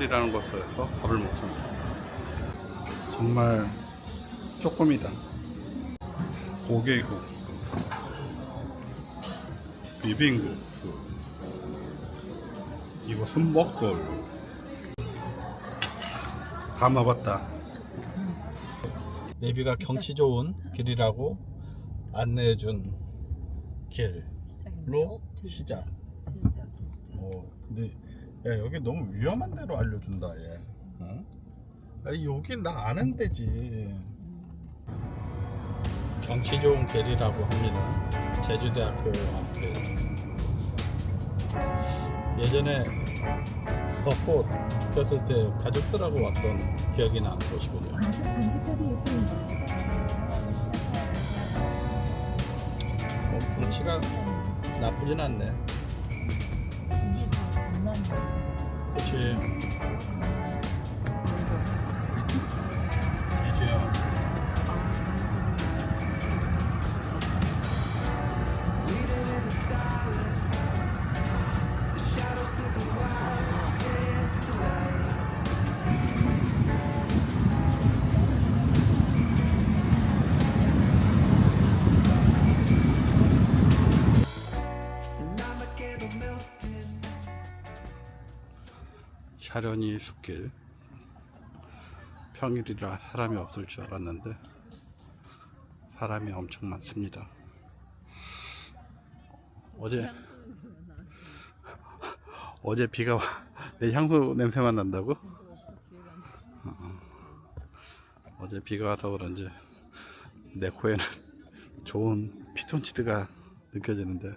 먹골이라는 곳에서 밥을 먹습니다. 정말 조금이다. 고개국, 비빔국수, 이곳은 먹골. 다 먹었다. 내비가 경치 좋은 길이라고 안내해준 길로 시작. 어, 근데 야 여기 너무 위험한 데로 알려준다 얘. 어? 아니 여긴 나 아는 데지. 경치 좋은 길이라고 합니다. 제주대학교 앞길. 예전에 벚꽃 폈을 때 가족들하고 왔던 기억이 나는 곳이군요. 과속 방지턱이 있습니다. 어, 경치가 나쁘진 않네. 샤련이 숲길 평일이라 사람이 없을 줄 알았는데 사람이 엄청 많습니다. 어제 어제 비가 와- 내 향수 냄새만 난다고? 어, 어제 비가 와서 그런지 내 코에는 좋은 피톤치드가 느껴지는데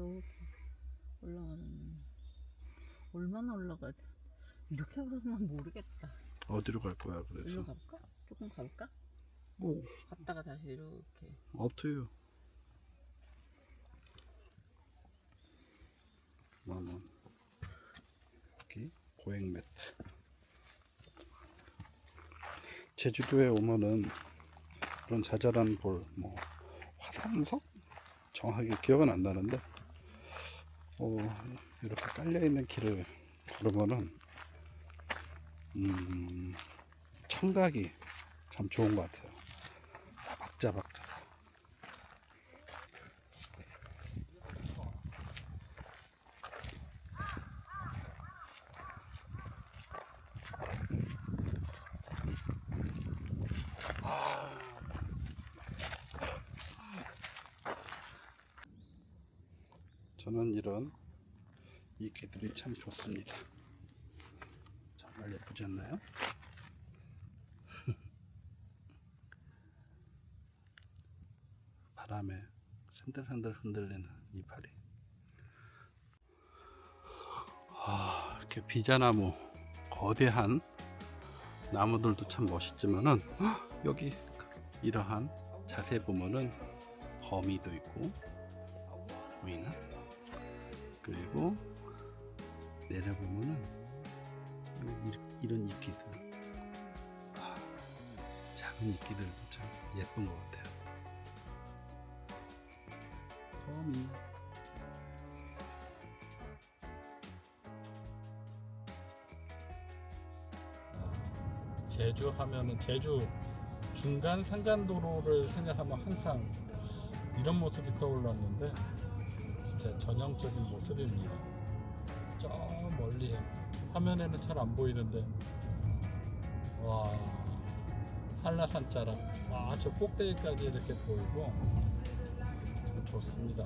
이렇게 올라가는 얼마나 올라가지? 이렇게 가서 난 모르겠다. 어디로 갈 거야 그래서? 일로 가볼까? 조금 가볼까? 오. 갔다가 다시 이렇게. 업투유 만원 여기 보행 매트 제주도에 오면은 그런 자잘한 볼 뭐 화산석? 정확하게 기억은 안 나는데 어, 이렇게 깔려 있는 길을 걸으면은 음, 청각이 참 좋은 것 같아요. 자박자박. 저는 이런 이 개들이 참 좋습니다. 정말 예쁘지 않나요? 바람에 흔들흔들 흔들리는 이파리. 아, 이렇게 비자나무 거대한 나무들도 참 멋있지만은 헉, 여기 이러한 자세히 보면은 거미도 있고 보이나? 그리고 내려보면은 이런 이끼들 아, 작은 이끼들도 참 예쁜 것 같아요. 거미 제주 하면은 제주 중간 산간도로를 생각하면 항상 이런 모습이 떠올랐는데 진짜 전형적인 모습입니다. 저 멀리 화면에는 잘 안 보이는데 와 한라산 자락 와저 꼭대기까지 이렇게 보이고 참 좋습니다.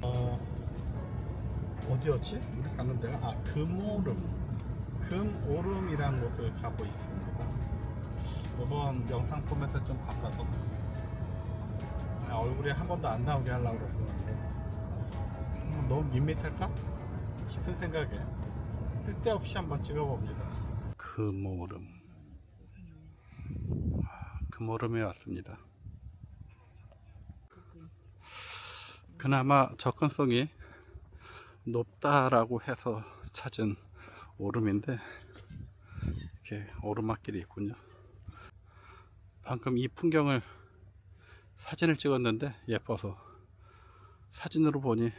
어 어디였지? 우리 가는 데가 아 금오름 금오름이라는 곳을 가고 있습니다. 이번 영상 포맷을 좀 그냥 얼굴에 한 번도 안 나오게 하려고 그랬었는데 음, 너무 밋밋할까 싶은 생각에 쓸데없이 한번 찍어봅니다. 금오름 아, 금오름에 왔습니다. 그나마 접근성이 높다라고 해서 찾은 오름인데 이렇게 오르막길이 있군요. 방금 이 풍경을 사진을 찍었는데 예뻐서 사진으로 보니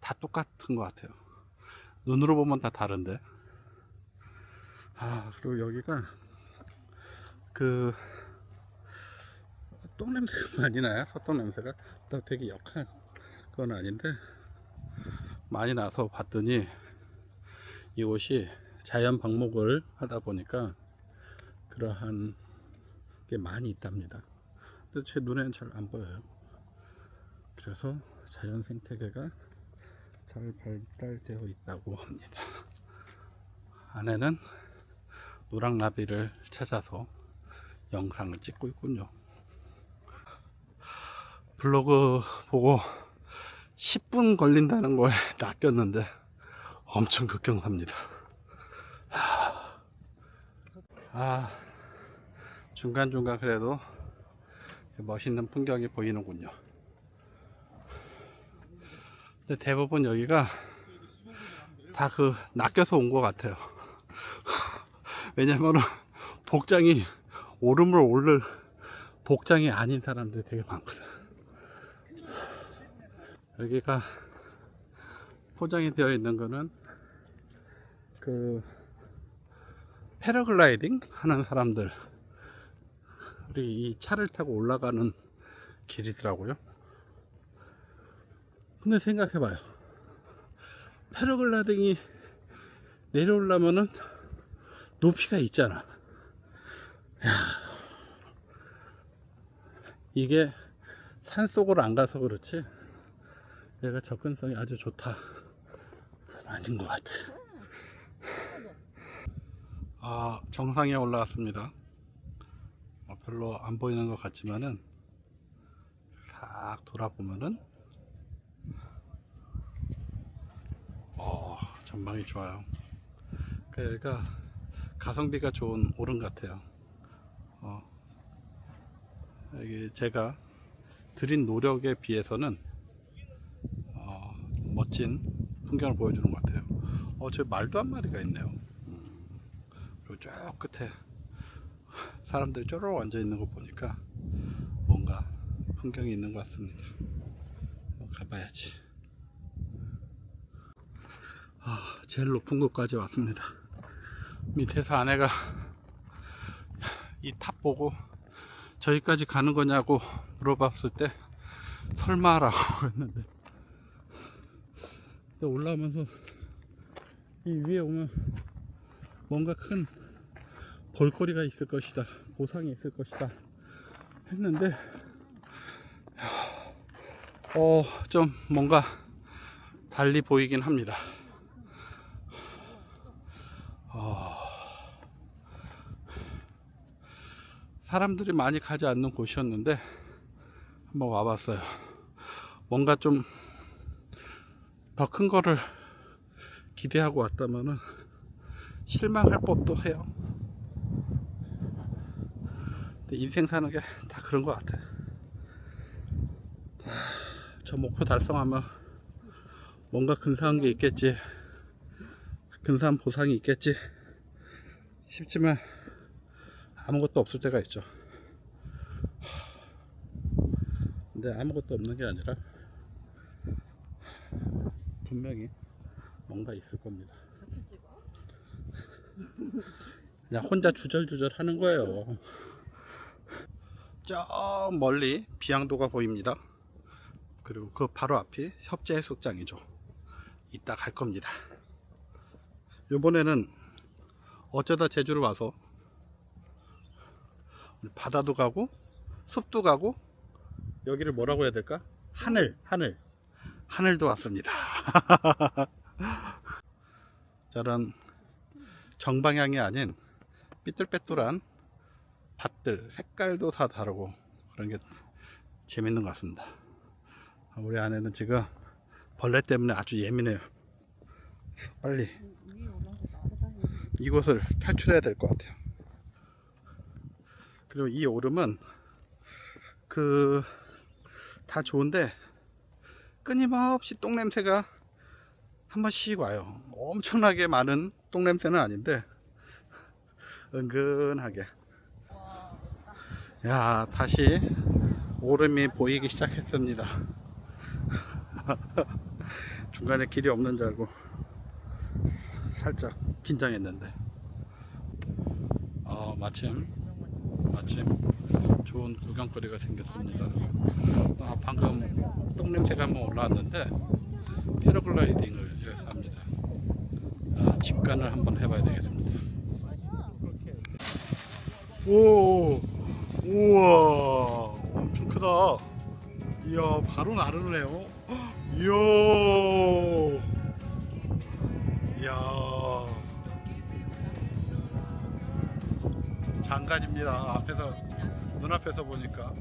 다 똑같은 것 같아요. 눈으로 보면 다 다른데. 아, 그리고 여기가 그 똥냄새가 많이 나요. 소똥 냄새가. 또 되게 역한 건 아닌데 많이 나서 봤더니 이곳이 자연 방목을 하다 보니까 그러한 게 많이 있답니다. 근데 제 눈에는 잘 안 보여요. 그래서 자연 생태계가 잘 발달되어 있다고 합니다. 안에는 노랑나비를 찾아서 영상을 찍고 있군요. 블로그 보고 10분 걸린다는 거에 낚였는데 엄청 극경삽니다. 아, 중간중간 그래도 멋있는 풍경이 보이는군요. 근데 대부분 여기가 다 그 낚여서 온 것 같아요. 왜냐면은 복장이 오름을 오를 복장이 아닌 사람들이 되게 많거든. 여기가 포장이 되어 있는 거는 그 패러글라이딩 하는 사람들 우리 이 차를 타고 올라가는 길이더라고요. 근데 생각해봐요. 패러글라이딩이 내려오려면은 높이가 있잖아. 야, 이게 산 속으로 안 가서 그렇지. 얘가 접근성이 아주 좋다. 아닌 것 같아. 아, 정상에 올라왔습니다. 어, 별로 안 보이는 것 같지만은 싹 돌아보면은 어, 전망이 좋아요. 그러니까 가성비가 좋은 오름 같아요. 어, 이게 제가 들인 노력에 비해서는 어, 멋진 풍경을 보여주는 것 같아요. 어, 저 말도 한 마리가 있네요. 음, 그리고 저 끝에 사람들이 쪼르륵 앉아 있는 거 보니까 뭔가 풍경이 있는 것 같습니다. 어, 가봐야지. 아, 제일 높은 곳까지 왔습니다. 밑에서 아내가 이 탑 보고 저기까지 가는 거냐고 물어봤을 때 설마라고 했는데 올라오면서 이 위에 오면 뭔가 큰 볼거리가 있을 것이다 보상이 있을 것이다 했는데 어 좀 뭔가 달리 보이긴 합니다 어, 사람들이 많이 가지 않는 곳이었는데 한번 와봤어요. 뭔가 좀 더 큰 거를 기대하고 왔다면은 실망할 법도 해요. 인생 사는 게 다 그런 것 같아. 저 목표 달성하면 뭔가 근사한 게 있겠지. 근사한 보상이 있겠지. 싶지만 아무것도 없을 때가 있죠. 근데 아무것도 없는 게 아니라 분명히 뭔가 있을 겁니다. 그냥 혼자 주절주절 하는 거예요 저 멀리 비양도가 보입니다 그리고 그 바로 앞이 협재 해수장이죠 이따 갈 겁니다 이번에는 어쩌다 제주를 와서 바다도 가고 숲도 가고 여기를 뭐라고 해야 될까? 하늘, 하늘, 하늘도 왔습니다. 저런 정방향이 아닌 삐뚤빼뚤한 밭들 색깔도 다 다르고 그런 게 재밌는 것 같습니다. 우리 아내는 지금 벌레 때문에 아주 예민해요. 빨리 이곳을 탈출해야 될 것 같아요. 그리고 이 오름은 그 다 좋은데 끊임없이 똥 냄새가 한 번씩 와요. 엄청나게 많은 똥 냄새는 아닌데 은근하게. 야 다시 오름이 보이기 시작했습니다. 중간에 길이 없는 줄 알고 살짝 긴장했는데 어, 마침 마침 좋은 구경거리가 생겼습니다. 아, 방금 똥 냄새가 한번 올라왔는데 패러글라이딩을 여기서 합니다. 아, 직관을 한번 해봐야 되겠습니다. 오, 우와, 엄청 크다. 이야, 바로 나르네요. 이야, 이야. 장관입니다. 앞에서 눈앞에서 보니까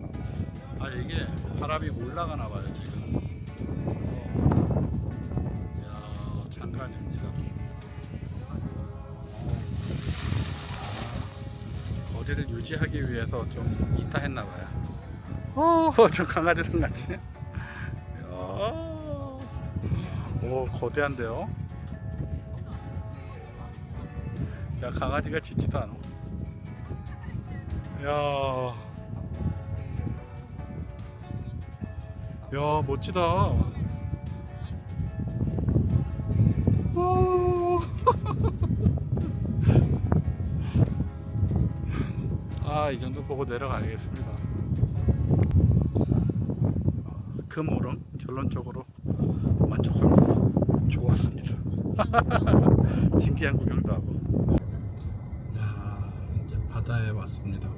아 이게 바람이 올라가나 봐요 지금. 어. 야 장관입니다. 어. 거리를 유지하기 위해서 좀 이따 했나 봐요. 어, 저 강아지랑 같이. 야. 오 거대한데요. 야 강아지가 짖지도 않아. 야. 야, 멋지다. 오. 아, 이 정도 보고 내려가야겠습니다. 금오름 결론적으로 만족합니다. 좋았습니다. 신기한 구경도 하고. 야, 이제 바다에 왔습니다.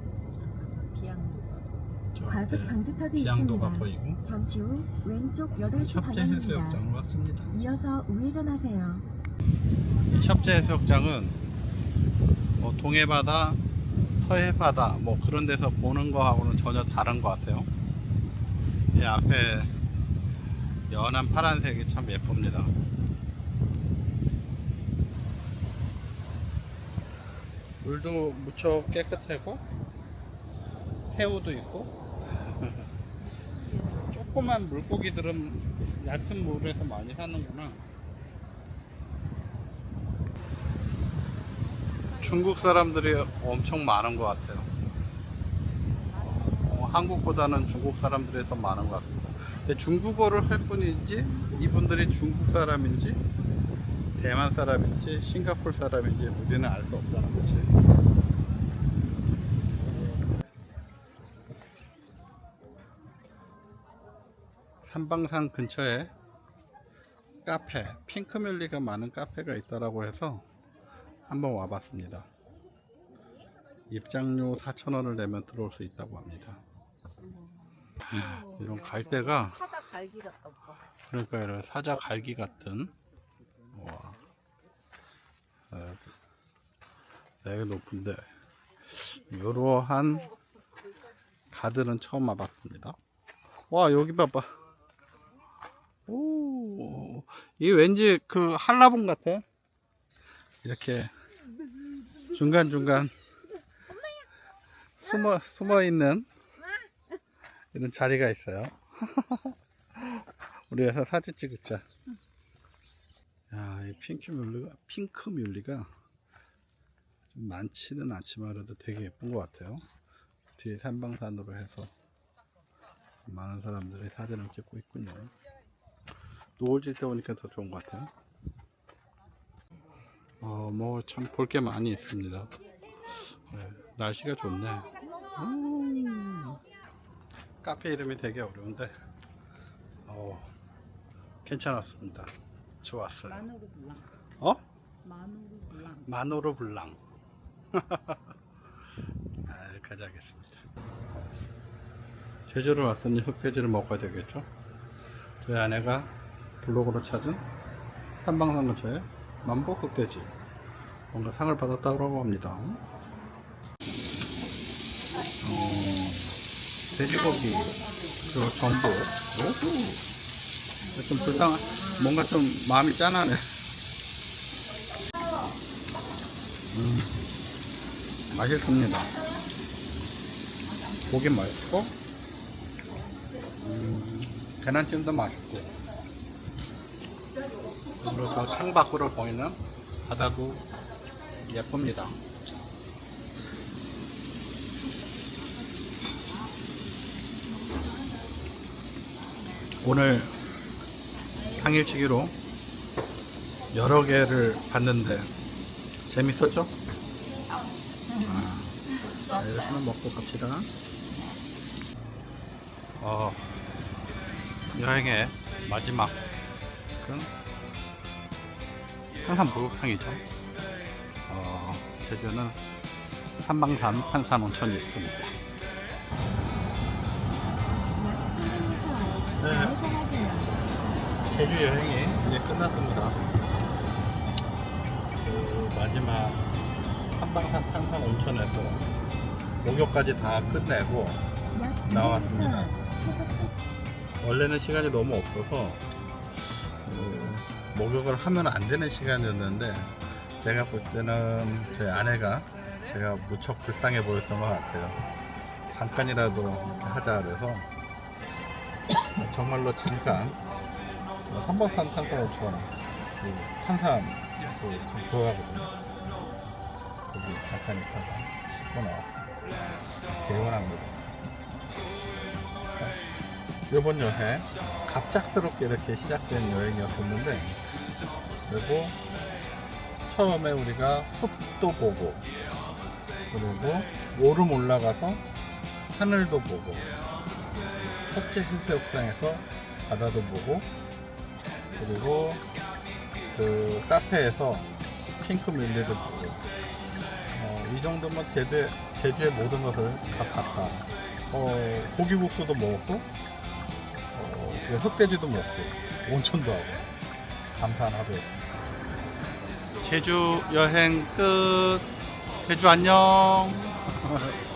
방지턱이 비양도가 있습니다. 보이고 잠시 후 왼쪽 8시 협재 방향입니다. 왔습니다. 이어서 우회전하세요. 이 협재 해수욕장은 뭐 동해바다, 서해 바다 뭐 그런 데서 보는 거하고는 전혀 다른 것 같아요. 이 앞에 연한 파란색이 참 예쁩니다. 물도 무척 깨끗하고 새우도 있고 조그만 물고기들은 얕은 물에서 많이 사는구나. 중국 사람들이 엄청 많은 것 같아요. 어, 한국보다는 중국 사람들이 더 많은 것 같습니다. 근데 중국어를 할 뿐인지 이분들이 중국 사람인지 대만 사람인지 싱가포르 사람인지 우리는 알 수 없다는 거지. 삼방산 근처에 카페, 핑크뮬리가 많은 카페가 있다라고 해서 한번 와봤습니다. 입장료 4,000원을 내면 들어올 수 있다고 합니다. 이런 갈대가 사자 갈기 같다 오빠. 그러니까 이런 사자 갈기 같은 와 아, 되게 높은데 이러한 가들은 처음 와봤습니다. 와 여기 봐봐. 오, 이 왠지 그 한라봉 같아. 이렇게 중간 중간 숨어 숨어 있는 이런 자리가 있어요. 우리 여기서 사진 찍자. 야, 이 핑크 뮬리가 핑크 뮬리가 좀 많지는 않지만 그래도 되게 예쁜 것 같아요. 뒤에 산방산으로 해서 많은 사람들이 사진을 찍고 있군요. 노을질 때 오니까 더 좋은 것 같아요. 어, 뭐 참 볼 게 많이 있습니다. 네, 날씨가 좋네. 음. 카페 이름이 되게 어려운데, 어, 괜찮았습니다. 좋았어요. 마누르 블랑. 어? 마누르 블랑. 마노르 블랑. 아, 가자겠습니다. 제주를 왔더니 흑돼지를 먹어야 되겠죠? 저희 아내가 블로그로 찾은 삼방산 근처에 만복 흑돼지. 뭔가 상을 받았다고 합니다. 어, 돼지고기, 그리고 전복. 오, 좀 불쌍한, 뭔가 좀 마음이 짠하네. 맛있습니다. 고기 맛있고, 음, 계란찜도 맛있고 그리고 저 창 밖으로 보이는 바다도 예쁩니다. 오늘 당일치기로 여러 개를 봤는데 재밌었죠? 아, 자, 이렇게는 먹고 갑시다. 어, 여행의 마지막은 항상 목욕탕이죠. 어, 제주는 삼방산 판산 온천이 있습니다. 약 300m 네. 제주 여행이 이제 끝났습니다. 그 마지막 한방산 탄산 온천에서 목욕까지 다 끝내고 약 200m 나왔습니다. 원래는 시간이 너무 없어서 그 목욕을 하면 안 되는 시간이었는데 제가 볼 때는 제 아내가 제가 무척 불쌍해 보였던 것 같아요. 잠깐이라도 하자 그래서 정말로 잠깐 한번산 탄산 온천 그 탄산 그좀 좋아하거든요. 거기 잠깐 있다가 씻고 나왔습니다. 개운합니다. 이번 여행 갑작스럽게 이렇게 시작된 여행이었었는데 그리고 처음에 우리가 숲도 보고 그리고 오름 올라가서 하늘도 보고 첫째 해수욕장에서 바다도 보고 그리고 그 카페에서 핑크 밀리도 보고. 어, 이 정도면 제주, 제주의 모든 것을 다 봤다. 어, 고기국수도 먹었고 흑돼지도 먹고 온천도 하고 하루였습니다. 제주 여행 끝. 제주 안녕.